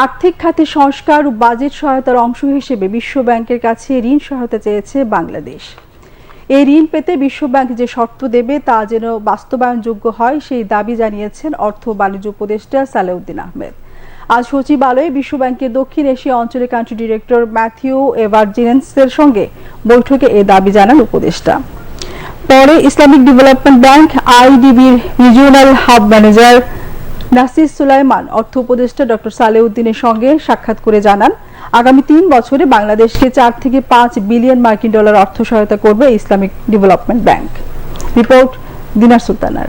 আর্থিক খাতে সংস্কার ও বাজেট সহায়তার অংশ হিসেবে বিশ্ব ব্যাংকের কাছে ঋণ সহায়তা চেয়েছে বাংলাদেশ। এই ঋণ পেতে বিশ্বব্যাংক যে শর্ত দেবে তা যেন বাস্তবায়নযোগ্য হয় সেই দাবি জানিয়েছেন অর্থ বাণিজ্য উপদেষ্টা সালেউদ্দিন আহমেদ। আজ সচিবালয়ে বিশ্বব্যাংকের দক্ষিণ এশিয়া অঞ্চলের কান্ট্রি ডিরেক্টর ম্যাথিউ এভারজিনেন্সের সঙ্গে বৈঠকে এ দাবি জানান উপদেষ্টা। পরে Islamic development bank, আইডিবির regional hub manager Nasir Sulaiman, অর্থ উপদেষ্টা ডক্টর সালেউদ্দিনের সঙ্গে সাক্ষাৎ করে জানান, আগামী তিন বছরে বাংলাদেশকে চার থেকে পাঁচ বিলিয়ন মার্কিন ডলার অর্থ সহায়তা করবে Islamic development bank. Report Dinar সুলতানার।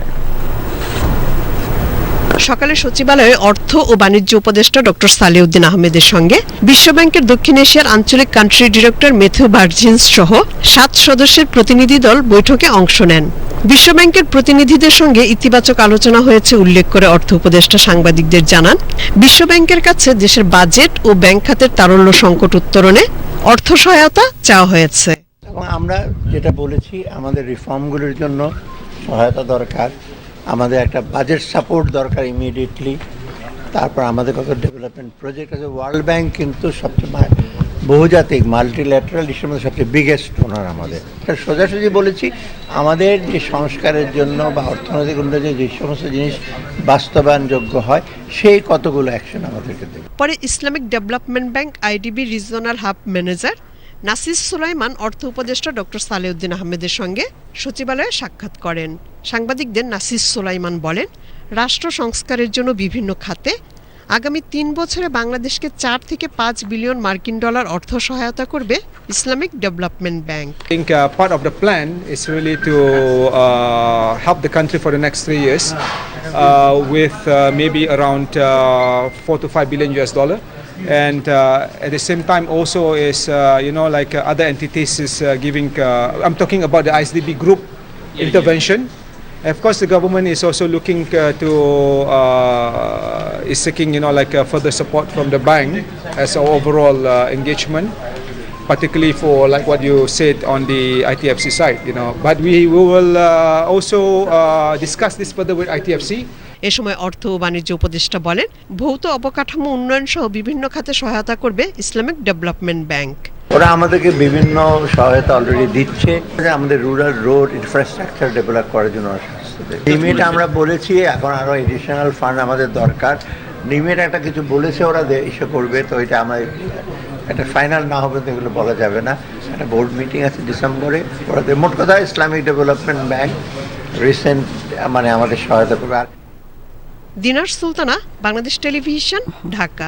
সকালে সচিবালয়ে অর্থ ও বাণিজ্য উপদেষ্টা ডক্টর সালেউদ্দিন আহমেদের সঙ্গে বিশ্বব্যাংকের দক্ষিণ এশিয়ার আঞ্চলিক কান্ট্রি ডিরেক্টর মেথু ভার্জিন্স সহ সাত সদস্যের প্রতিনিধি দল বৈঠকে অংশ নেন। বিশ্বব্যাংকের প্রতিনিধিদের সঙ্গে ইতিবাচক আলোচনা হয়েছে উল্লেখ করে অর্থ উপদেষ্টা সাংবাদিকদের জানান, বিশ্বব্যাংকের কাছে দেশের বাজেট ও ব্যাংক খাতের তারল্য সংকট উত্তরণে অর্থ সহায়তা চাওয়া হয়েছে। আমরা যেটা বলেছি, আমাদের রিফর্মগুলোর জন্য সহায়তা দরকার। আমাদের একটা বাজেট সাপোর্ট দরকার ইমিডিয়েটলি তারপর আমাদের কত ডেভেলপমেন্ট প্রজেক্ট আছে। ওয়ার্ল্ড ব্যাংক কিন্তু সবচেয়ে বহুজাতিক মাল্টিল্যাটারাল ইস্যুর মধ্যে সবচেয়ে বিগেস্ট ওনার আমাদের। এটা সোজাসুজি বলেছি, আমাদের যে সংস্কারের জন্য বা অর্থনৈতিক উন্নয়নে যে সমস্ত জিনিস বাস্তবায়নযোগ্য হয়, সেই কতগুলো অ্যাকশন আমাদেরকে দেবে। পরে Islamic development bank, IDB regional hub manager Nasir Sulaiman অর্থ উপদেষ্টা ডক্টর সালেউদ্দিন আহমেদের সঙ্গে সচিবালয়ে সাক্ষাৎ করেন সাংবাদিকদের নাসিস সুলাইমান বলেন রাষ্ট্র সংস্কারের জন্য বিভিন্ন খাতে আগামী তিন বছরে বাংলাদেশকে চার থেকে পাঁচ বিলিয়ন মার্কিন ডলার অর্থ সহায়তা করবে Islamic development bank think uh, part of the plan is really to uh, help the country for the next three years uh, with uh, maybe around uh. And uh, at the same time, also is uh, you know like uh, other entities is uh, giving. Uh, I'm talking about the ISDB group intervention. Of course, the government is also looking uh, to uh, is seeking you know like uh, further support from the bank as our overall uh, engagement particularly for like what you said on the ITFC side, you know. But we, we will uh, also uh, discuss this further with ITFC. এ সময় অর্থ ও বাণিজ্য উপদেষ্টা বলেন, ভৌত অবকাঠামো উন্নয়ন সহ বিভিন্ন খাতে সহায়তা করবে ইসলামিক ডেভেলপমেন্ট ব্যাংক। ওরা আমাদেরকে বিভিন্ন সহায়তা অলরেডি দিচ্ছে। আমাদের রুরাল রোড ইনফ্রাস্ট্রাকচার ডেভেলপ করার জন্য লিমিট আমরা বলেছি, এখন আরও এডিশনাল ফান্ড আমাদের দরকার। লিমিট একটা কিছু বলেছে ওরা ইস্যু করবে, তো এটা আমাদের একটা ফাইনাল না হবে তো এগুলো বলা যাবে না। একটা বোর্ড মিটিং আছে ডিসেম্বরে। ওরাদের মোট কথা, ইসলামিক ডেভেলপমেন্ট ব্যাংক রিসেন্ট মানে আমাদের সহায়তা করবে। আর দিনার সুলতানা বাংলাদেশ টেলিভিশন ঢাকা।